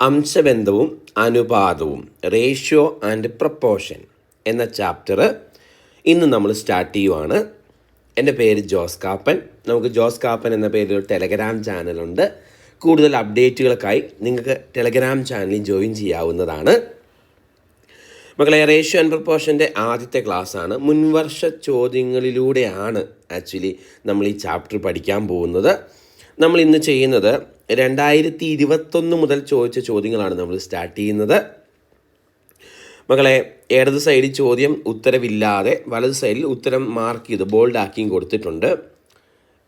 അംശബന്ധവും അനുപാതവും ratio and proportion എന്ന chapter ഇന്ന് നമ്മൾ സ്റ്റാർട്ട് ചെയ്യുവാണ്. എന്റെ പേര് ജോസ് കാപ്പൻ. നമുക്ക് ജോസ് കാപ്പൻ എന്ന പേരിൽ ഒരു ടെലഗ്രാം ചാനലുണ്ട് കൂടുതൽ അപ്ഡേറ്റുകൾക്കായി നിങ്ങൾക്ക് ടെലഗ്രാം ചാനലിൽ ജോയിൻ ചെയ്യാവുന്നതാണ്. മക്കളെ റേഷ്യോ ആൻഡ് പ്രപ്പോർഷന്റെ ആദ്യത്തെ ക്ലാസ്സാണ് മുൻവർഷ ചോദ്യങ്ങളിലൂടെയാണ് ആക്ച്വലി നമ്മൾ ഈ ചാപ്റ്റർ പഠിക്കാൻ പോകുന്നത്. നമ്മൾ ഇന്ന് ചെയ്യുന്നത് രണ്ടായിരത്തി ഇരുപത്തൊന്ന് മുതൽ ചോദിച്ച ചോദ്യങ്ങളാണ് നമ്മൾ സ്റ്റാർട്ട് ചെയ്യുന്നത്. മകളെ ഇടത് സൈഡിൽ ചോദ്യം ഉത്തരവില്ലാതെ വലത് സൈഡിൽ ഉത്തരം മാർക്ക് ചെയ്ത് ബോൾഡ് ആക്കിയും കൊടുത്തിട്ടുണ്ട്.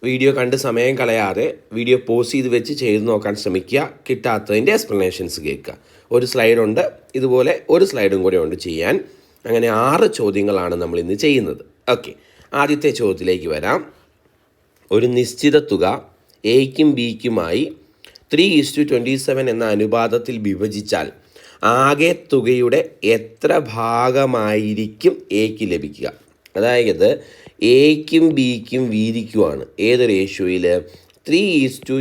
വീഡിയോ കണ്ട് സമയം കളയാതെ വീഡിയോ പോസ് ചെയ്ത് വെച്ച് ചെയ്ത് നോക്കാൻ ശ്രമിക്കുക. കിട്ടാത്തതിന്റെ എക്സ്പ്ലനേഷൻസ് കേൾക്കുക. ഒരു സ്ലൈഡുണ്ട് ഇതുപോലെ ഒരു സ്ലൈഡും കൂടെ ഉണ്ട് ചെയ്യാൻ. അങ്ങനെ ആറ് ചോദ്യങ്ങളാണ് നമ്മൾ ഇന്ന് ചെയ്യുന്നത്. ഓക്കെ ആദ്യത്തെ ചോദ്യത്തിലേക്ക് വരാം. ഒരു നിശ്ചിത തുക എയ്ക്കും ബിക്കുമായി three is to twenty seven എന്ന അനുപാതത്തിൽ വിഭജിച്ചാൽ ആകെ തുകയുടെ എത്ര ഭാഗമായിരിക്കും എക്ക് ലഭിക്കുക? അതായത് എക്കും ബിക്കും വീതിക്കുവാണ്. ഏത് റേഷ്യോയിൽ three is to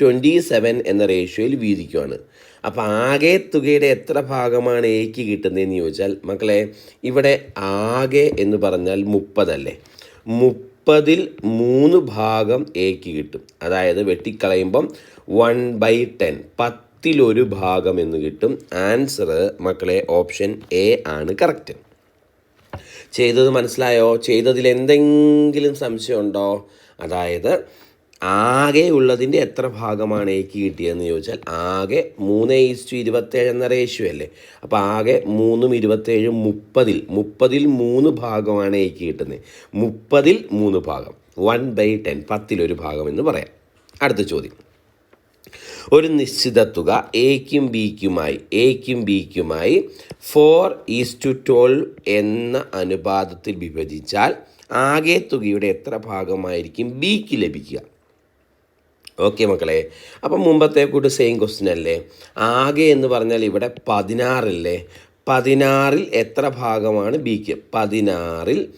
twenty seven എന്ന റേഷ്യോയിൽ വീതിക്കുവാണ്. അപ്പോൾ ആകെ തുകയുടെ എത്ര ഭാഗമാണ് എക്ക് കിട്ടുന്നതെന്ന് ചോദിച്ചാൽ മക്കളെ ഇവിടെ ആകെ എന്ന് പറഞ്ഞാൽ മുപ്പതല്ലേ? മുപ്പതിൽ മൂന്ന് ഭാഗം എക്ക് കിട്ടും. അതായത് വെട്ടിക്കളയുമ്പം വൺ ബൈ ടെൻ പത്തിലൊരു ഭാഗം എന്ന് കിട്ടും. ആൻസർ മക്കളെ ഓപ്ഷൻ എ ആണ് കറക്റ്റ് ചെയ്തത് മനസ്സിലായോ? ചെയ്തതിൽ എന്തെങ്കിലും സംശയമുണ്ടോ? അതായത് ആകെ ഉള്ളതിന്റെ എത്ര ഭാഗമാണ് എക്ക് കിട്ടിയതെന്ന് ചോദിച്ചാൽ ആകെ മൂന്ന് ഈസ്റ്റു ഇരുപത്തേഴ് എന്ന റേഷ്യോ അല്ലേ? അപ്പോൾ ആകെ മൂന്നും ഇരുപത്തേഴും മുപ്പതിൽ മുപ്പതിൽ മൂന്ന് ഭാഗമാണ് എക്ക് കിട്ടുന്നത്. മുപ്പതിൽ മൂന്ന് ഭാഗം വൺ ബൈ ടെൻ പത്തിലൊരു ഭാഗം എന്ന് പറയാം. അടുത്ത ചോദ്യം. ഒരു നിശ്ചിത തുക എക്കും ബിക്കുമായി എക്കും ബിക്കുമായി ഫോർ ഈസ് ടു ട്വൽവ് എന്ന അനുപാതത്തിൽ വിഭജിച്ചാൽ ആകെ തുകയുടെ എത്ര ഭാഗമായിരിക്കും ബിക്ക് ലഭിക്കുക? ഓക്കെ മക്കളെ. അപ്പം മുമ്പത്തെ കൂട്ട് സെയിം ക്വസ്റ്റ്യൻ അല്ലേ? ആകെ എന്ന് പറഞ്ഞാൽ ഇവിടെ പതിനാറല്ലേ? പതിനാറിൽ എത്ര ഭാഗമാണ് ബിക്ക് പതിനാറിൽ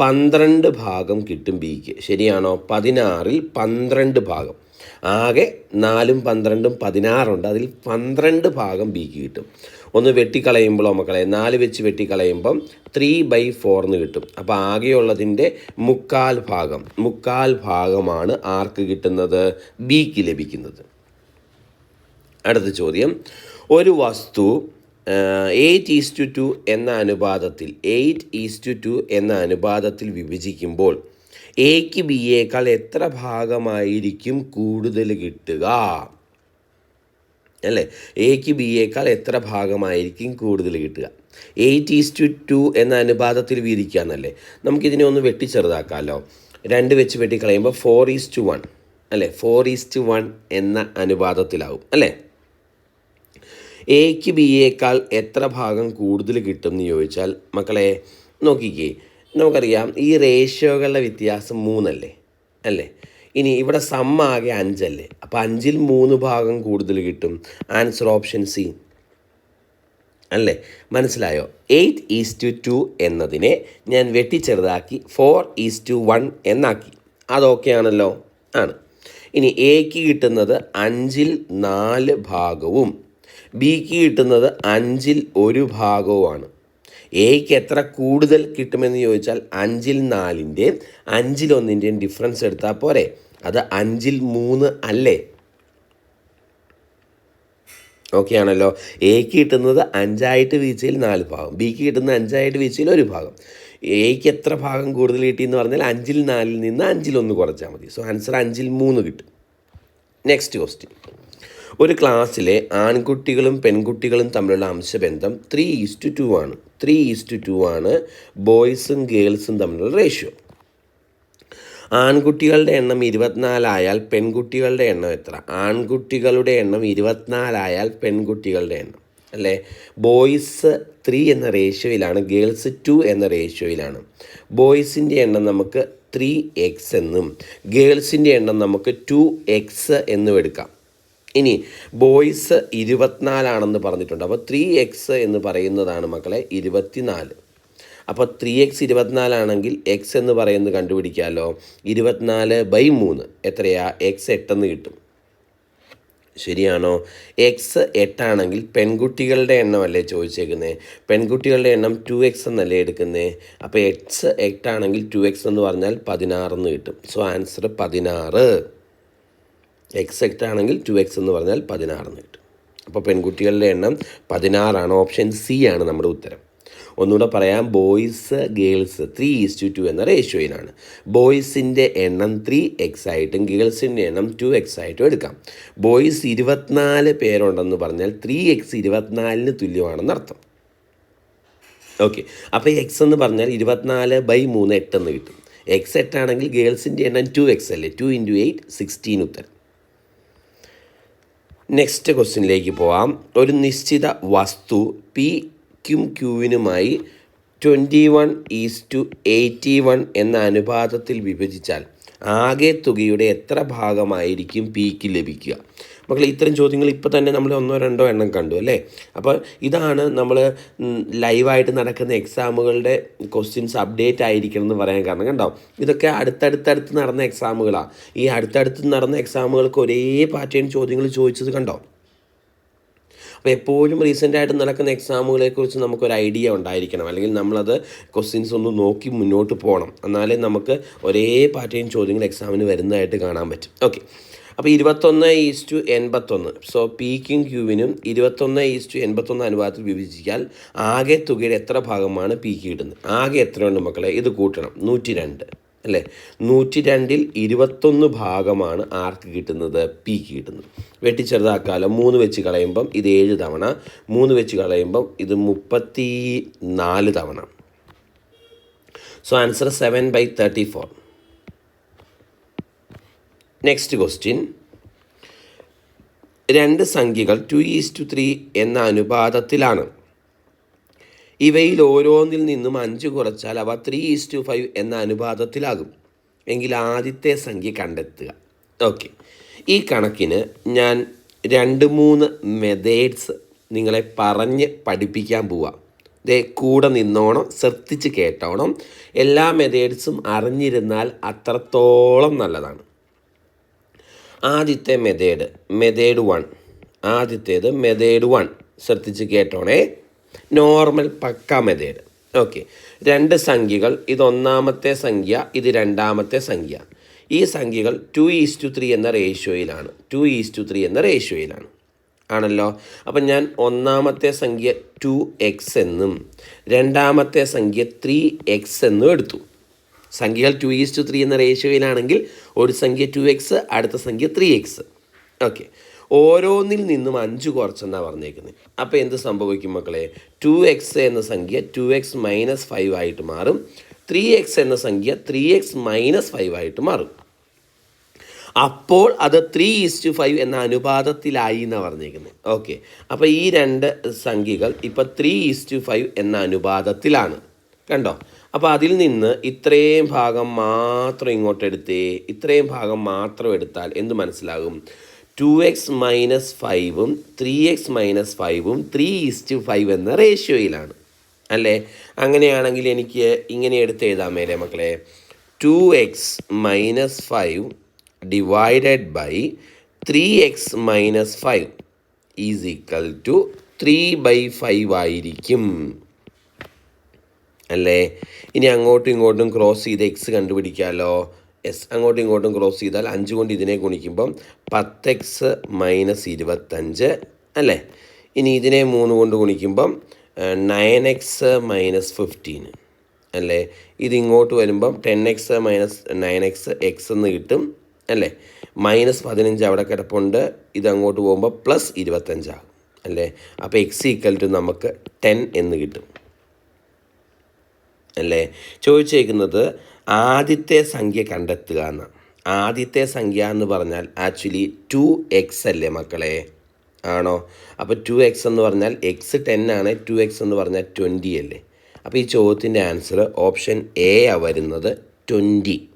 പന്ത്രണ്ട് ഭാഗം കിട്ടും ബിക്ക് ശരിയാണോ? പതിനാറിൽ പന്ത്രണ്ട് ഭാഗം. ആകെ നാലും പന്ത്രണ്ടും പതിനാറുണ്ട്. അതിൽ പന്ത്രണ്ട് ഭാഗം ബിക്ക് കിട്ടും. ഒന്ന് വെട്ടിക്കളയുമ്പോഴോ മക്കളെ നാല് വെച്ച് വെട്ടിക്കളയുമ്പം ത്രീ ബൈ ഫോർന്ന് കിട്ടും. അപ്പോൾ ആകെയുള്ളതിന്റെ മുക്കാൽ ഭാഗം മുക്കാൽ ഭാഗമാണ് ആർക്ക് കിട്ടുന്നത്? ബിക്ക് ലഭിക്കുന്നത്. അടുത്ത ചോദ്യം. ഒരു വസ്തു എയ്റ്റ് ഈസ് ടു ടു എന്ന അനുപാതത്തിൽ എയ്റ്റ് ഈസ് ടു ടു എന്ന അനുപാതത്തിൽ വിഭജിക്കുമ്പോൾ എക്ക് ബിയേക്കാൾ എത്ര ഭാഗമായിരിക്കും കൂടുതൽ കിട്ടുക? അല്ലേ? എക്ക് ബി എക്കാൾ എത്ര ഭാഗമായിരിക്കും കൂടുതൽ കിട്ടുക? എയ്റ്റ് ഈസ് ടു എന്ന അനുപാതത്തിൽ വീതിക്കുക എന്നല്ലേ? നമുക്കിതിനെ ഒന്ന് വെട്ടിച്ചെറുതാക്കാമല്ലോ. രണ്ട് വെച്ച് വെട്ടിക്കളയുമ്പോൾ ഫോർ ഈസ് ടു വൺ അല്ലേ? ഫോർ ഈസ് ടു വൺ എന്ന അനുപാതത്തിലാവും അല്ലേ? എക്ക് ബി എക്കാൾ എത്ര ഭാഗം കൂടുതൽ കിട്ടും എന്ന് ചോദിച്ചാൽ മക്കളെ നോക്കിക്കേ. നമുക്കറിയാം ഈ റേഷ്യോകളുടെ വ്യത്യാസം മൂന്നല്ലേ? അല്ലേ? ഇനി ഇവിടെ സം ആകെ അഞ്ചല്ലേ? അപ്പോൾ അഞ്ചിൽ മൂന്ന് ഭാഗം കൂടുതൽ കിട്ടും. ആൻസർ ഓപ്ഷൻ സി അല്ലേ? മനസ്സിലായോ? എയ്റ്റ് ഈസ് ടു ടു എന്നതിനെ ഞാൻ വെട്ടിച്ചെറുതാക്കി ഫോർ ഈസ് ടു വൺ എന്നാക്കി. അതൊക്കെ ആണല്ലോ ആണ്. ഇനി എക്ക് കിട്ടുന്നത് അഞ്ചിൽ നാല് ഭാഗവും. ബിക്ക് കിട്ടുന്നത് അഞ്ചിൽ ഒരു ഭാഗവുമാണ്. എക്ക് എത്ര കൂടുതൽ കിട്ടുമെന്ന് ചോദിച്ചാൽ അഞ്ചിൽ നാലിന്റെയും അഞ്ചിലൊന്നിന്റെയും ഡിഫറൻസ് എടുത്താൽ പോരെ? അത് അഞ്ചിൽ മൂന്ന് അല്ലേ? ഓക്കെ ആണല്ലോ. എക്ക് കിട്ടുന്നത് അഞ്ചായിട്ട് വീഴ്ചയിൽ നാല് ഭാഗം. ബിക്ക് കിട്ടുന്നത് അഞ്ചായിട്ട് വീഴ്ചയിൽ ഒരു ഭാഗം. എക്ക് എത്ര ഭാഗം കൂടുതൽ കിട്ടി എന്ന് പറഞ്ഞാൽ അഞ്ചിൽ നാലിൽ നിന്ന് അഞ്ചിൽ ഒന്ന് കുറച്ചാൽ മതി. സോ ആൻസർ അഞ്ചിൽ മൂന്ന് കിട്ടും. നെക്സ്റ്റ് ക്വസ്റ്റ്യൻ ഒരു ക്ലാസ്സിലെ ആൺകുട്ടികളും പെൺകുട്ടികളും തമ്മിലുള്ള അംശബന്ധം ത്രീ ഈസ്റ്റ് ടു ആണ്. ത്രീ ഈസ്റ്റ് ടു ആണ് ബോയ്സും ഗേൾസും തമ്മിലുള്ള റേഷ്യോ ആൺകുട്ടികളുടെ എണ്ണം ഇരുപത്തിനാലായാൽ പെൺകുട്ടികളുടെ എണ്ണം എത്ര? ആൺകുട്ടികളുടെ എണ്ണം ഇരുപത്തിനാലായാൽ പെൺകുട്ടികളുടെ എണ്ണം. അല്ലേ? ബോയ്സ് ത്രീ എന്ന റേഷ്യോയിലാണ് ഗേൾസ് ടു എന്ന റേഷ്യോയിലാണ് ബോയ്സിന്റെ എണ്ണം നമുക്ക് ത്രീ എക്സ് എന്നും ഗേൾസിന്റെ എണ്ണം നമുക്ക് ടു എക്സ് എന്നും എടുക്കാം. ഇനി ബോയ്സ് ഇരുപത്തിനാലാണെന്ന് പറഞ്ഞിട്ടുണ്ട്. അപ്പോൾ ത്രീ എക്സ് എന്ന് പറയുന്നതാണ് മക്കളെ ഇരുപത്തിനാല്. അപ്പോൾ ത്രീ എക്സ് ഇരുപത്തിനാലാണെങ്കിൽ എക്സ് എന്ന് പറയുന്നത് കണ്ടുപിടിക്കാമല്ലോ. ഇരുപത്തിനാല് ബൈ മൂന്ന്. എത്രയാ? എക്സ് എട്ടെന്ന് കിട്ടും. ശരിയാണോ? എക്സ് എട്ടാണെങ്കിൽ പെൺകുട്ടികളുടെ എണ്ണമല്ലേ ചോദിച്ചേക്കുന്നത് പെൺകുട്ടികളുടെ എണ്ണം ടു എക്സ് എന്നല്ലേ എടുക്കുന്നത് അപ്പോൾ എക്സ് എട്ടാണെങ്കിൽ ടു എക്സ് എന്ന് പറഞ്ഞാൽ പതിനാറെന്ന് കിട്ടും. സോ ആൻസർ പതിനാറ്. എക്സ് എട്ടാണെങ്കിൽ ടു എക്സ് എന്ന് പറഞ്ഞാൽ പതിനാറെന്ന് കിട്ടും. അപ്പോൾ പെൺകുട്ടികളുടെ എണ്ണം പതിനാറാണ്. ഓപ്ഷൻ സി ആണ് നമ്മുടെ ഉത്തരം. ഒന്നുകൂടെ പറയാം. Boys girls three is to two two റേഷ്യോയിലാണ് ബോയ്സിന്റെ എണ്ണം ത്രീ എക്സ് ആയിട്ടും ഗേൾസിന്റെ എണ്ണം ടു എക്സ് ആയിട്ടും എടുക്കാം. ബോയ്സ് ഇരുപത്തിനാല് പേരുണ്ടെന്ന് പറഞ്ഞാൽ ത്രീ എക്സ് ഇരുപത്തിനാലിന് തുല്യമാണെന്ന് അർത്ഥം. ഓക്കെ അപ്പോൾ എക്സ് എന്ന് പറഞ്ഞാൽ ഇരുപത്തിനാല് ബൈ മൂന്ന് എട്ടെന്ന് കിട്ടും. എക്സ് എട്ടാണെങ്കിൽ ഗേൾസിന്റെ എണ്ണം ടു എക്സ് അല്ലേ? ടു ഇന്റു എയ്റ്റ് സിക്സ്റ്റീൻ ഉത്തരം. നെക്സ്റ്റ് ക്വസ്റ്റ്യനിലേക്ക് പോവാം. ഒരു നിശ്ചിത വസ്തു പി ക്യും ക്യൂവിനുമായി twenty one is to eighty one എന്ന അനുപാതത്തിൽ വിഭജിച്ചാൽ ആകെ തുകയുടെ എത്ര ഭാഗമായിരിക്കും പിക്ക് ലഭിക്കുക? മക്കളെ ഇത്തരം ചോദ്യങ്ങൾ ഇപ്പോൾ തന്നെ നമ്മൾ ഒന്നോ രണ്ടോ എണ്ണം കണ്ടു അല്ലേ? അപ്പോൾ ഇതാണ് നമ്മൾ ലൈവായിട്ട് നടക്കുന്ന എക്സാമുകളുടെ ക്വസ്റ്റ്യൻസ് അപ്ഡേറ്റ് ആയിരിക്കണം എന്ന് പറയാൻ കാരണം. കണ്ടോ? ഇതൊക്കെ അടുത്തടുത്തടുത്ത് നടന്ന എക്സാമുകളാണ് ഈ അടുത്തടുത്ത് നടന്ന എക്സാമുകൾക്ക് ഒരേ പാറ്റേൺ ചോദ്യങ്ങൾ ചോദിച്ചത് കണ്ടോ? അപ്പോൾ എപ്പോഴും റീസെന്റായിട്ട് നടക്കുന്ന എക്സാമുകളെക്കുറിച്ച് നമുക്കൊരു ഐഡിയ ഉണ്ടായിരിക്കണം. അല്ലെങ്കിൽ നമ്മളത് ക്വസ്റ്റ്യൻസ് ഒന്ന് നോക്കി മുന്നോട്ട് പോകണം. എന്നാലേ നമുക്ക് ഒരേ പാറ്റേൺ ചോദ്യങ്ങൾ എക്സാമിന് വരുന്നതായിട്ട് കാണാൻ പറ്റും. ഓക്കെ അപ്പോൾ ഇരുപത്തൊന്ന് ഈസ് ടു എൺപത്തൊന്ന്. സോ പിക്കും ക്യൂവിനും ഇരുപത്തൊന്ന് ഈസ് ടു എൺപത്തൊന്ന് അനുപാതത്തിൽ വിഭജിച്ചാൽ ആകെ തുകയുടെ എത്ര ഭാഗമാണ് പിക്ക് കിട്ടുന്നത്? ആകെ എത്രയുണ്ട് മക്കളെ? ഇത് കൂട്ടണം. നൂറ്റി രണ്ട് അല്ലേ? നൂറ്റി രണ്ടിൽ ഇരുപത്തൊന്ന് ഭാഗമാണ് ആർക്ക് കിട്ടുന്നത്? പിക്ക് കിട്ടുന്നത്. വെട്ടിച്ചെറുതാക്കാലം മൂന്ന് വെച്ച് കളയുമ്പം ഇത് ഏഴ് തവണ മൂന്ന് വെച്ച് കളയുമ്പം ഇത് മുപ്പത്തി നാല് തവണ. So answer seven by thirty four next question രണ്ട് സംഖ്യകൾ ടു ഈസ് ടു ത്രീ എന്ന അനുപാതത്തിലാണ്. ഇവയിൽ ഓരോന്നിൽ നിന്നും അഞ്ച് കുറച്ചാൽ അവ ത്രീ ഈസ് ടു ഫൈവ് എന്ന അനുപാതത്തിലാകും. എങ്കിൽ ആദ്യത്തെ സംഖ്യ കണ്ടെത്തുക. ഓക്കെ ഈ കണക്കിന് ഞാൻ രണ്ട് മൂന്ന് മെതേഡ്സ് നിങ്ങളെ പറഞ്ഞ് പഠിപ്പിക്കാൻ പോവാം. ദേ കൂടെ നിന്നോണം ശ്രദ്ധിച്ച് കേട്ടോണം. എല്ലാ മെതേഡ്സും അറിഞ്ഞിരുന്നാൽ അത്രത്തോളം നല്ലതാണ്. ആദ്യത്തെ മെതേഡ് മെതേഡ് വൺ ആദ്യത്തേത് മെതേഡ് വൺ ശ്രദ്ധിച്ച് കേട്ടോണേ. നോർമൽ പക്ക മെതേഡ് ഓക്കെ. രണ്ട് സംഖ്യകൾ ഇത് ഒന്നാമത്തെ സംഖ്യ ഇത് രണ്ടാമത്തെ സംഖ്യ. ഈ സംഖ്യകൾ ടു ഈസ് ടു ത്രീ എന്ന റേഷ്യോയിലാണ് ടു ഈസ് ടു ത്രീ എന്ന റേഷ്യോയിലാണ് ആണല്ലോ? അപ്പം ഞാൻ ഒന്നാമത്തെ സംഖ്യ ടു എക്സ് എന്നും രണ്ടാമത്തെ സംഖ്യ ത്രീ എക്സ് എന്നും എടുത്തു. സംഖ്യകൾ ടു ഈസ് ടു ത്രീ എന്ന റേഷ്യോയിലാണെങ്കിൽ ഒരു സംഖ്യ ടു എക്സ് അടുത്ത സംഖ്യ ത്രീ എക്സ് ഓക്കെ. ഓരോന്നിൽ നിന്നും അഞ്ച് കുറച്ചെന്നാണ് പറഞ്ഞേക്കുന്നത് അപ്പോൾ എന്ത് സംഭവിക്കും മക്കളെ? ടു എക്സ് എന്ന സംഖ്യ ടു എക്സ് മൈനസ് ഫൈവ് ആയിട്ട് മാറും. ത്രീ എക്സ് എന്ന സംഖ്യ ത്രീ എക്സ് മൈനസ് ഫൈവ് ആയിട്ട് മാറും. അപ്പോൾ അത് ത്രീ ഈസ്റ്റ് ഫൈവ് എന്ന അനുപാതത്തിലായി എന്നാണ് പറഞ്ഞേക്കുന്നത് ഓക്കെ അപ്പോൾ ഈ രണ്ട് സംഖ്യകൾ ഇപ്പോൾ ത്രീ ഈസ്റ്റ് ഫൈവ് എന്ന അനുപാതത്തിലാണ്. കണ്ടോ? അപ്പോൾ അതിൽ നിന്ന് ഇത്രയും ഭാഗം മാത്രം ഇങ്ങോട്ട് എടുത്തേ ഇത്രയും ഭാഗം മാത്രം എടുത്താൽ എന്ത് മനസ്സിലാകും? ടു എക്സ് മൈനസ് ഫൈവും ത്രീ എക്സ് മൈനസ് ഫൈവും ത്രീ ഈസ്റ്റ് ഫൈവ് എന്ന റേഷ്യോയിലാണ് അല്ലേ? അങ്ങനെയാണെങ്കിൽ എനിക്ക് ഇങ്ങനെ എടുത്ത് എഴുതാൻ മേലെ മക്കളെ. Two X minus five divided by three X minus five is equal to three by five ആയിരിക്കും. അല്ലേ? ഇനി അങ്ങോട്ടും ഇങ്ങോട്ടും ക്രോസ് ചെയ്ത് എക്സ് കണ്ടുപിടിക്കാമല്ലോ എസ് അങ്ങോട്ടും ഇങ്ങോട്ടും ക്രോസ് ചെയ്താൽ അഞ്ച് കൊണ്ട് ഇതിനെ ഗുണിക്കുമ്പം പത്ത് എക്സ് മൈനസ് ഇരുപത്തഞ്ച് അല്ലേ? ഇനി ഇതിനെ മൂന്ന് കൊണ്ട് ഗുണിക്കുമ്പം നയൻ എക്സ് മൈനസ് ഫിഫ്റ്റീൻ അല്ലേ? ഇതിങ്ങോട്ട് വരുമ്പം ten X minus nine X X എന്ന് കിട്ടും അല്ലേ? മൈനസ് പതിനഞ്ച് അവിടെ കിടപ്പുണ്ട്. ഇത് അങ്ങോട്ട് പോകുമ്പോൾ പ്ലസ് ഇരുപത്തഞ്ചാകും അല്ലേ? അപ്പോൾ എക്സ് ഈക്വൽ ടു നമുക്ക് ടെൻ എന്ന് കിട്ടും. അല്ലേ? ചോദിച്ചേക്കുന്നത് ആദ്യത്തെ സംഖ്യ കണ്ടെത്തുക എന്ന്. ആദ്യത്തെ സംഖ്യ എന്ന് പറഞ്ഞാൽ ആക്ച്വലി ടു എക്സ് അല്ലേ മക്കളെ? ആണോ? അപ്പോൾ ടു എക്സ് എന്ന് പറഞ്ഞാൽ എക്സ് ടെൻ ആണ് ടു എക്സ് എന്ന് പറഞ്ഞാൽ ട്വന്റി അല്ലേ? അപ്പോൾ ഈ ചോദ്യത്തിന്റെ ആൻസർ ഓപ്ഷൻ എ ആ വരുന്നത് ട്വന്റി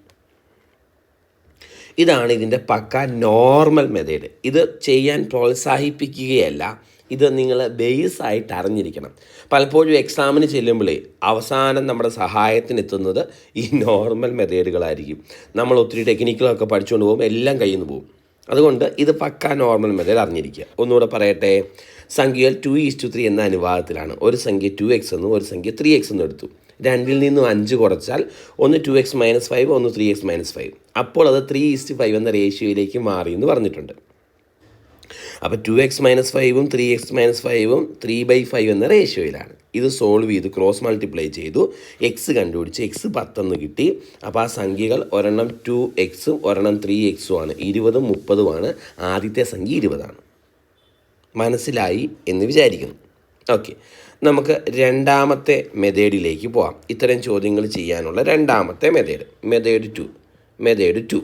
ഇതാണ് ഇതിന്റെ പക്ക നോർമൽ മെത്തേഡ് ഇത് ചെയ്യാൻ പ്രോത്സാഹിപ്പിക്കുകയല്ല ഇത് നിങ്ങൾ ബേസ് ആയിട്ട് അറിഞ്ഞിരിക്കണം. പലപ്പോഴും എക്സാമിന് ചെല്ലുമ്പോഴേ അവസാനം നമ്മുടെ സഹായത്തിനെത്തുന്നത് ഈ നോർമൽ മെത്തേഡുകളായിരിക്കും നമ്മൾ ഒത്തിരി ടെക്നിക്കുകളൊക്കെ പഠിച്ചുകൊണ്ട് പോകും എല്ലാം കയ്യിൽ നിന്ന് പോകും. അതുകൊണ്ട് ഇത് പക്ക നോർമൽ മെത്തേഡ് അറിഞ്ഞിരിക്കുക. ഒന്നുകൂടെ പറയട്ടെ. സംഖ്യകൾ ടു ഈസ് ടു ത്രീ എന്ന അനുപാതത്തിലാണ് ഒരു സംഖ്യ ടു എക്സ് എന്നും ഒരു സംഖ്യ ത്രീ എക്സ് എന്നും എടുത്തു. രണ്ടിൽ നിന്നും അഞ്ച് കുറച്ചാൽ ഒന്ന് ടു എക്സ് മൈനസ് ഫൈവ് ഒന്ന് ത്രീ എക്സ് മൈനസ് ഫൈവ് അപ്പോൾ അത് ത്രീ ഈസ്റ്റ് ഫൈവ് എന്ന റേഷ്യോയിലേക്ക് മാറി എന്ന് പറഞ്ഞിട്ടുണ്ട്. അപ്പോൾ ടു എക്സ് മൈനസ് ഫൈവും ത്രീ എക്സ് മൈനസ് ഫൈവും ത്രീ ബൈ ഫൈവ് എന്ന റേഷ്യോയിലാണ് ഇത് സോൾവ് ചെയ്ത് ക്രോസ് മൾട്ടിപ്ലൈ ചെയ്തു എക്സ് കണ്ടുപിടിച്ച് എക്സ് പത്തെന്ന് കിട്ടി. അപ്പോൾ ആ സംഖ്യകൾ ഒരെണ്ണം ടു എക്സും ഒരെണ്ണം ത്രീ എക്സും ആണ്. ഇരുപതും മുപ്പതുമാണ് ആദ്യത്തെ സംഖ്യ ഇരുപതാണ്. മനസ്സിലായി എന്ന് വിചാരിക്കുന്നു. ഓക്കെ നമുക്ക് രണ്ടാമത്തെ മെതേഡിലേക്ക് പോകാം ഇത്തരം ചോദ്യങ്ങൾ ചെയ്യാനുള്ള രണ്ടാമത്തെ method. Method two. Method two.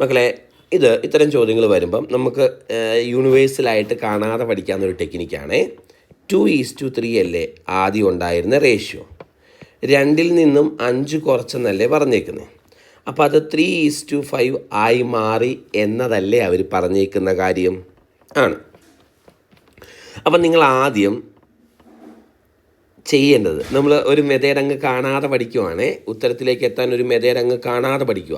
മക്കളെ ഇത് ഇത്തരം ചോദ്യങ്ങൾ വരുമ്പം നമുക്ക് യൂണിവേഴ്സലായിട്ട് കാണാതെ പഠിക്കാവുന്ന ഒരു ടെക്നിക്കാണ് ടു ഈസ് ടു ത്രീ അല്ലേ ആദ്യം ഉണ്ടായിരുന്ന റേഷ്യോ രണ്ടിൽ നിന്നും അഞ്ച് കുറച്ചെന്നല്ലേ പറഞ്ഞേക്കുന്നത് അപ്പോൾ അത് ത്രീ ഈസ് ടു ഫൈവ് ആയി മാറി എന്നതല്ലേ അവർ പറഞ്ഞേക്കുന്ന കാര്യം? ആണ്. അപ്പം നിങ്ങൾ ആദ്യം ചെയ്യേണ്ടത് നമ്മൾ ഒരു മെതേഡ് കാണാതെ പഠിക്കുവാണ്. ഉത്തരത്തിലേക്ക് എത്താൻ ഒരു മെതേഡ് കാണാതെ പഠിക്കുക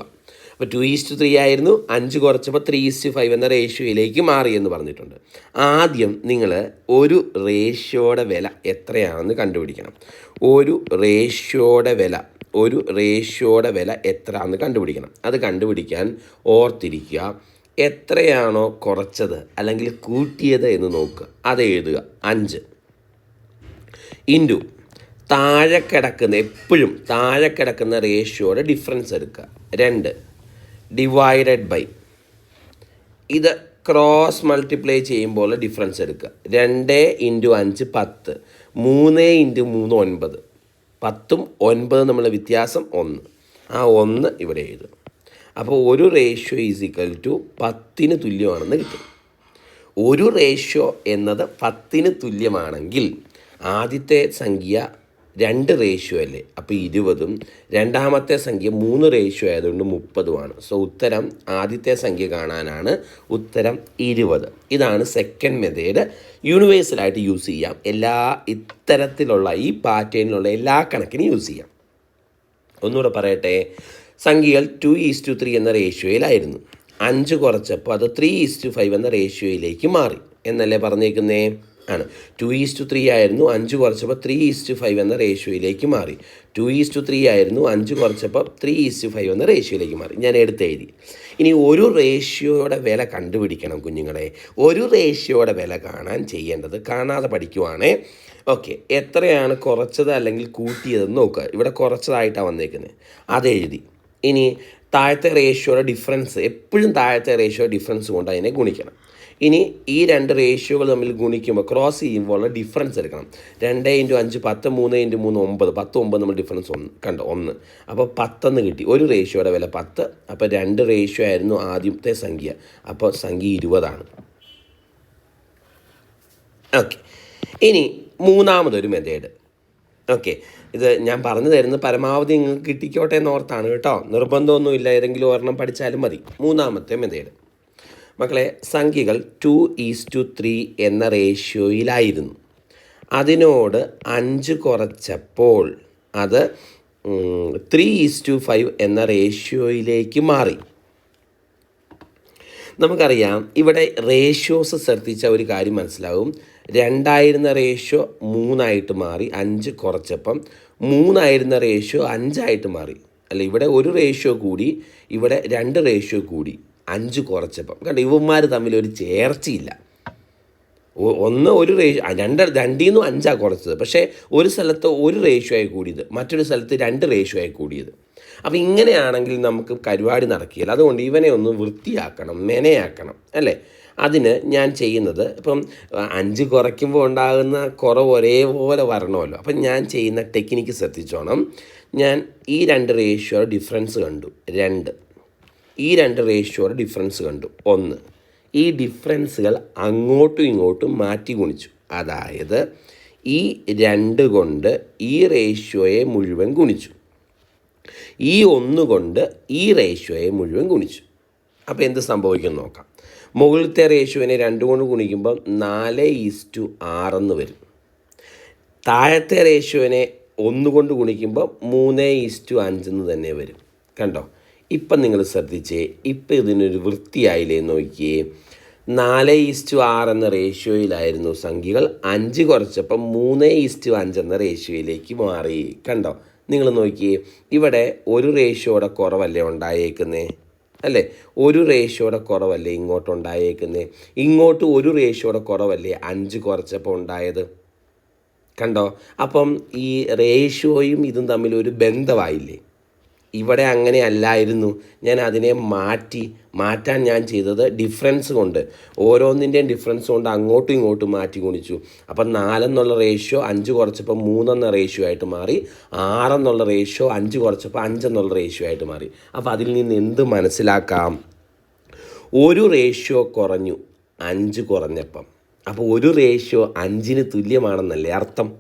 അപ്പോൾ ടു ഈസ്റ്റ് ത്രീ ആയിരുന്നു. അഞ്ച് കുറച്ചപ്പോൾ ത്രീ ഈസ്റ്റ് ഫൈവ് എന്ന റേഷ്യോയിലേക്ക് മാറി എന്ന് പറഞ്ഞിട്ടുണ്ട്. ആദ്യം നിങ്ങൾ ഒരു റേഷ്യോയുടെ വില എത്രയാണെന്ന് കണ്ടുപിടിക്കണം. ഒരു റേഷ്യോയുടെ വില ഒരു റേഷ്യോയുടെ വില എത്രയാണെന്ന് കണ്ടുപിടിക്കണം. അത് കണ്ടുപിടിക്കാൻ ഓർത്തിരിക്കുക. എത്രയാണോ കുറച്ചത് അല്ലെങ്കിൽ കൂട്ടിയത് എന്ന് നോക്കുക. അത് എഴുതുക. അഞ്ച്. ഇന്റു താഴെ കിടക്കുന്ന എപ്പോഴും താഴെ കിടക്കുന്ന റേഷ്യോയുടെ ഡിഫറൻസ് എടുക്കുക. രണ്ട്. Divided by. ഇത് ക്രോസ് മൾട്ടിപ്ലൈ ചെയ്യുമ്പോൾ ഡിഫറൻസ് എടുക്കുക. രണ്ട് ഇന്റു അഞ്ച് പത്ത്. മൂന്ന് ഇന്റു മൂന്ന് ഒൻപത്. പത്തും ഒൻപതും തമ്മിലുള്ള വ്യത്യാസം ഒന്ന്. ആ ഒന്ന് ഇവിടെ എഴുതും അപ്പോൾ ഒരു റേഷ്യോ ഈസ് ഈക്വൽ ടു പത്തിന് തുല്യമാണെന്ന് കിട്ടും. ഒരു റേഷ്യോ എന്നത് പത്തിന് തുല്യമാണെങ്കിൽ ആദ്യത്തെ സംഖ്യ രണ്ട് റേഷ്യോ അല്ലേ? അപ്പോൾ ഇരുപതും. രണ്ടാമത്തെ സംഖ്യ മൂന്ന് റേഷ്യോ ആയതുകൊണ്ട് മുപ്പതുമാണ്. സോ ഉത്തരം ആദ്യത്തെ സംഖ്യ കാണാനാണ്. ഉത്തരം ഇരുപത്. ഇതാണ് സെക്കൻഡ് മെത്തേഡ് യൂണിവേഴ്സലായിട്ട് യൂസ് ചെയ്യാം. എല്ലാ ഇത്തരത്തിലുള്ള ഈ പാറ്റേണിലുള്ള എല്ലാ കണക്കിനും യൂസ് ചെയ്യാം. ഒന്നുകൂടെ പറയട്ടെ. സംഖ്യകൾ ടു ഈസ് ടു ത്രീ എന്ന റേഷ്യോയിലായിരുന്നു അഞ്ച് കുറച്ചപ്പോൾ അത് ത്രീ ഈസ് ടു ഫൈവ് എന്ന റേഷ്യോയിലേക്ക് മാറി. എന്നല്ലേ പറഞ്ഞേക്കുന്നേ? ആണ്. ടു ഈസ് ടു ത്രീ ആയിരുന്നു അഞ്ച് കുറച്ചപ്പോൾ ത്രീ ഈസ് ടു ഫൈവ് എന്ന റേഷ്യോയിലേക്ക് മാറി. ടു ഈസ് ടു ത്രീ ആയിരുന്നു അഞ്ച് കുറച്ചപ്പോൾ ത്രീ ഈസ് ടു ഫൈവ് എന്ന റേഷ്യോയിലേക്ക് മാറി. ഞാൻ എടുത്തെഴുതി ഇനി ഒരു റേഷ്യോയുടെ വില കണ്ടുപിടിക്കണം കുഞ്ഞുങ്ങളെ. ഒരു റേഷ്യോയുടെ വില കാണാൻ ചെയ്യേണ്ടത് കാണാതെ പഠിക്കുവാണേ. ഓക്കെ എത്രയാണ് കുറച്ചത് അല്ലെങ്കിൽ കൂട്ടിയതെന്ന് നോക്കുക. ഇവിടെ കുറച്ചതായിട്ടാണ് വന്നേക്കുന്നത്. അതെഴുതി ഇനി താഴത്തെ റേഷ്യോയുടെ ഡിഫറൻസ് എപ്പോഴും താഴത്തെ റേഷ്യോ ഡിഫറൻസ് കൊണ്ട് അതിനെ ഗുണിക്കണം. ഇനി ഈ രണ്ട് റേഷ്യോകൾ തമ്മിൽ ഗുണിക്കുമ്പോൾ ക്രോസ് ചെയ്യുമ്പോൾ ഉള്ള ഡിഫറൻസ് എടുക്കണം. രണ്ട് ഇന്റു അഞ്ച് പത്ത് മൂന്ന് ഇന്റു മൂന്ന് ഒമ്പത്. പത്ത് ഒമ്പത് നമ്മൾ ഡിഫറൻസ് ഒന്ന് കണ്ടു? ഒന്ന്. അപ്പോൾ പത്തെന്ന് കിട്ടി. ഒരു റേഷ്യോയുടെ വില പത്ത്. അപ്പോൾ രണ്ട് റേഷ്യോ ആയിരുന്നു ആദ്യത്തെ സംഖ്യ. അപ്പോൾ സംഖ്യ ഇരുപതാണ്. ഓക്കെ ഇനി മൂന്നാമതൊരു മെത്തേഡ് ഓക്കെ ഇത് ഞാൻ പറഞ്ഞു തരുന്നത് പരമാവധി നിങ്ങൾക്ക് കിട്ടിക്കോട്ടെ എന്നോർത്താണ് കേട്ടോ. നിർബന്ധമൊന്നുമില്ല ഏതെങ്കിലും ഒരെണ്ണം പഠിച്ചാലും മതി. മൂന്നാമത്തെ മെതേഡ്. മക്കളെ സംഖ്യകൾ ടു ഈസ് ടു ത്രീ എന്ന റേഷ്യോയിലായിരുന്നു അതിനോട് അഞ്ച് കുറച്ചപ്പോൾ അത് ത്രീ ഈസ് ടു ഫൈവ് എന്ന റേഷ്യോയിലേക്ക് മാറി. നമുക്കറിയാം ഇവിടെ റേഷ്യോസ് ശ്രദ്ധിച്ച ഒരു കാര്യം മനസ്സിലാവും. രണ്ടായിരുന്ന റേഷ്യോ മൂന്നായിട്ട് മാറി അഞ്ച് കുറച്ചപ്പം മൂന്നായിരുന്ന റേഷ്യോ അഞ്ചായിട്ട് മാറി. അല്ല ഇവിടെ ഒരു റേഷ്യോ കൂടി ഇവിടെ രണ്ട് റേഷ്യോ കൂടി അഞ്ച് കുറച്ചപ്പം. കണ്ടോ ഇവന്മാർ തമ്മിൽ ഒരു ചേർച്ചയില്ല. ഒന്ന് ഒരു റേഷ്യോ രണ്ട് രണ്ടിൽ നിന്നും അഞ്ചാണ് കുറച്ചത്. പക്ഷേ ഒരു സ്ഥലത്ത് ഒരു റേഷ്യോ ആയി കൂടിയത് മറ്റൊരു സ്ഥലത്ത് രണ്ട് റേഷ്യോ ആയി കൂടിയത്. അപ്പോൾ ഇങ്ങനെയാണെങ്കിൽ നമുക്ക് പരിപാടി നടക്കില്ല. അതുകൊണ്ട് ഇവനെ ഒന്ന് വൃത്തിയാക്കണം മെനയാക്കണം അല്ലേ? അതിന് ഞാൻ ചെയ്യുന്നത് ഇപ്പം അഞ്ച് കുറയ്ക്കുമ്പോൾ ഉണ്ടാകുന്ന കുറവ് ഒരേപോലെ വരണമല്ലോ. അപ്പം ഞാൻ ചെയ്യുന്ന ടെക്നിക്ക് ശ്രദ്ധിച്ചോണം. ഞാൻ ഈ രണ്ട് റേഷ്യോ ഡിഫറൻസ് കണ്ടു. രണ്ട്. ഈ രണ്ട് റേഷ്യോയുടെ ഡിഫറൻസ് കണ്ടു. ഒന്ന്. ഈ ഡിഫറൻസുകൾ അങ്ങോട്ടും ഇങ്ങോട്ടും മാറ്റി ഗുണിച്ചു. അതായത് ഈ രണ്ട് കൊണ്ട് ഈ റേഷ്യോയെ മുഴുവൻ ഗുണിച്ചു. ഈ ഒന്ന് കൊണ്ട് ഈ റേഷ്യോയെ മുഴുവൻ ഗുണിച്ചു. അപ്പോൾ എന്ത് സംഭവിക്കും നോക്കാം. മുകളിലത്തെ റേഷ്യോനെ രണ്ട് കൊണ്ട് ഗുണിക്കുമ്പം നാല് ഈസ് ടു ആറെന്ന് വരും. താഴത്തെ റേഷ്യോനെ ഒന്ന് കൊണ്ട് ഗുണിക്കുമ്പോൾ മൂന്ന് ഈസ് ടു അഞ്ചെന്ന് തന്നെ വരും. കണ്ടോ? ഇപ്പം നിങ്ങൾ ശ്രദ്ധിച്ചേ ഇപ്പം ഇതിനൊരു വൃത്തിയായില്ലേ നോക്കിയേ. നാല് ഈസ്റ്റു ആറ് എന്ന റേഷ്യോയിലായിരുന്നു സംഖ്യകൾ. അഞ്ച് കുറച്ചപ്പം മൂന്ന് ഈസ്റ്റു അഞ്ച് എന്ന റേഷ്യോയിലേക്ക് മാറി. കണ്ടോ? നിങ്ങൾ നോക്കിയേ ഇവിടെ ഒരു റേഷ്യോയുടെ കുറവല്ലേ ഉണ്ടായേക്കുന്നേ? അല്ലേ? ഒരു റേഷ്യോയുടെ കുറവല്ലേ ഇങ്ങോട്ട് ഉണ്ടായേക്കുന്നത് ഇങ്ങോട്ട് ഒരു റേഷ്യോയുടെ കുറവല്ലേ അഞ്ച് കുറച്ചപ്പോൾ ഉണ്ടായത്? കണ്ടോ? അപ്പം ഈ റേഷ്യോയും ഇതും തമ്മിൽ ഒരു ബന്ധമായില്ലേ? ഇവിടെ അങ്ങനെ അല്ലായിരുന്നു. ഞാൻ അതിനെ മാറ്റി മാറ്റാൻ ഞാൻ ചെയ്തത് ഡിഫറൻസ് കൊണ്ട്. ഓരോന്നിന്റെയും ഡിഫറൻസ് കൊണ്ട് അങ്ങോട്ടും ഇങ്ങോട്ടും മാറ്റി ഗുണിച്ചു. അപ്പം നാലെന്നുള്ള റേഷ്യോ അഞ്ച് കുറച്ചപ്പോൾ മൂന്നെന്ന റേഷ്യോ ആയിട്ട് മാറി. ആറെന്നുള്ള റേഷ്യോ അഞ്ച് കുറച്ചപ്പോൾ അഞ്ചെന്നുള്ള റേഷ്യോ ആയിട്ട് മാറി. അപ്പോൾ അതിൽ നിന്ന് എന്ത് മനസ്സിലാക്കാം? ഒരു റേഷ്യോ കുറഞ്ഞു അഞ്ച് കുറഞ്ഞപ്പം. അപ്പോൾ ഒരു റേഷ്യോ അഞ്ചിന് തുല്യമാണെന്നല്ലേ അർത്ഥം?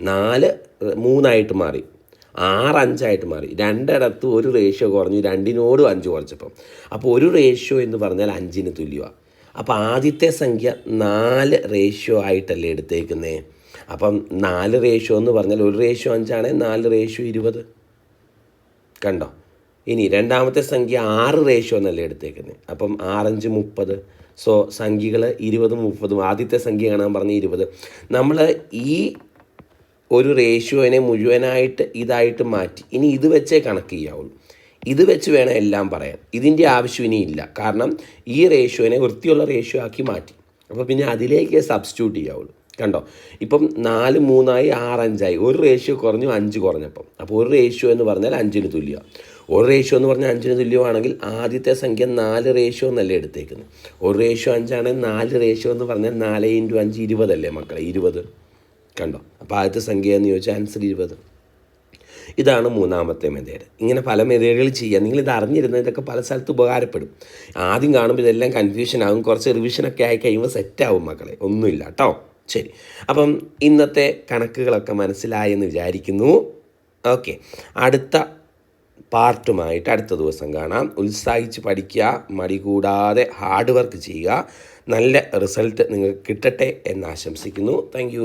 നാല് മൂന്നായിട്ട് മാറി. ആറ് അഞ്ചായിട്ട് മാറി. രണ്ടിടത്ത് ഒരു റേഷ്യോ കുറഞ്ഞു രണ്ടിനോടും അഞ്ച് കുറച്ചപ്പം. അപ്പോൾ ഒരു റേഷ്യോ എന്ന് പറഞ്ഞാൽ അഞ്ചിന് തുല്യമാണ് അപ്പോൾ ആദ്യത്തെ സംഖ്യ നാല് റേഷ്യോ ആയിട്ടല്ലേ എടുത്തേക്കുന്നേ? അപ്പം നാല് റേഷ്യോ എന്ന് പറഞ്ഞാൽ ഒരു റേഷ്യോ അഞ്ചാണെങ്കിൽ നാല് റേഷ്യോ ഇരുപത്. കണ്ടോ? ഇനി രണ്ടാമത്തെ സംഖ്യ ആറ് റേഷ്യോ എന്നല്ലേ എടുത്തേക്കുന്നത് അപ്പം ആറഞ്ച് മുപ്പത്. സോ സംഖ്യകൾ ഇരുപതും മുപ്പതും. ആദ്യത്തെ സംഖ്യ കാണാൻ പറഞ്ഞ ഇരുപത്. നമ്മൾ ഈ ഒരു റേഷ്യോനെ മുഴുവനായിട്ട് ഇതായിട്ട് മാറ്റി. ഇനി ഇത് വെച്ചേ കണക്ക് ചെയ്യാവുള്ളൂ. ഇത് വെച്ച് വേണം എല്ലാം പറയാൻ. ഇതിന്റെ ആവശ്യം ഇനി ഇല്ല. കാരണം ഈ റേഷ്യോനെ വൃത്തിയുള്ള റേഷ്യോ ആക്കി മാറ്റി. അപ്പോൾ പിന്നെ അതിലേക്ക് സബ്സ്റ്റിറ്റ്യൂട്ട് ചെയ്യാവുള്ളൂ. കണ്ടോ? ഇപ്പം നാല് മൂന്നായി ആറ് അഞ്ചായി ഒരു റേഷ്യോ കുറഞ്ഞു അഞ്ച് കുറഞ്ഞപ്പം. അപ്പോൾ ഒരു റേഷ്യോ എന്ന് പറഞ്ഞാൽ അഞ്ചിന് തുല്യമാണ് ഒരു റേഷ്യോ എന്ന് പറഞ്ഞാൽ അഞ്ചിന് തുല്യമാണെങ്കിൽ ആദ്യത്തെ സംഖ്യ നാല് റേഷ്യോ എന്നല്ലേ എടുത്തേക്കുന്നത്. ഒരു റേഷ്യോ അഞ്ചാണെങ്കിൽ നാല് റേഷ്യോ എന്ന് പറഞ്ഞാൽ നാല് ഇന്റു അഞ്ച് ഇരുപതല്ലേ മക്കളെ? ഇരുപത്. കണ്ടോ? അപ്പോൾ ആദ്യത്തെ സംഖ്യ എന്ന് ചോദിച്ചാൽ ആൻസർ ഇരുപത്. ഇതാണ് മൂന്നാമത്തെ മെതേഡ്. ഇങ്ങനെ പല മെതേഡുകൾ ചെയ്യാം. നിങ്ങൾ ഇത് അറിഞ്ഞിരുന്നത് ഇതൊക്കെ പല സ്ഥലത്ത് ഉപകാരപ്പെടും. ആദ്യം കാണുമ്പോൾ ഇതെല്ലാം കൺഫ്യൂഷൻ ആകും. കുറച്ച് റിവിഷനൊക്കെ ആയി കഴിയുമ്പോൾ സെറ്റാവും മക്കളെ. ഒന്നുമില്ല കേട്ടോ ശരി. അപ്പം ഇന്നത്തെ കണക്കുകളൊക്കെ മനസ്സിലായെന്ന് വിചാരിക്കുന്നു. ഓക്കെ. അടുത്ത പാർട്ടുമായിട്ട് അടുത്ത ദിവസം കാണാം. ഉത്സാഹിച്ച് പഠിക്കുക മടി കൂടാതെ ഹാർഡ് വർക്ക് ചെയ്യുക. നല്ല റിസൾട്ട് നിങ്ങൾക്ക് കിട്ടട്ടെ എന്ന് ആശംസിക്കുന്നു. താങ്ക്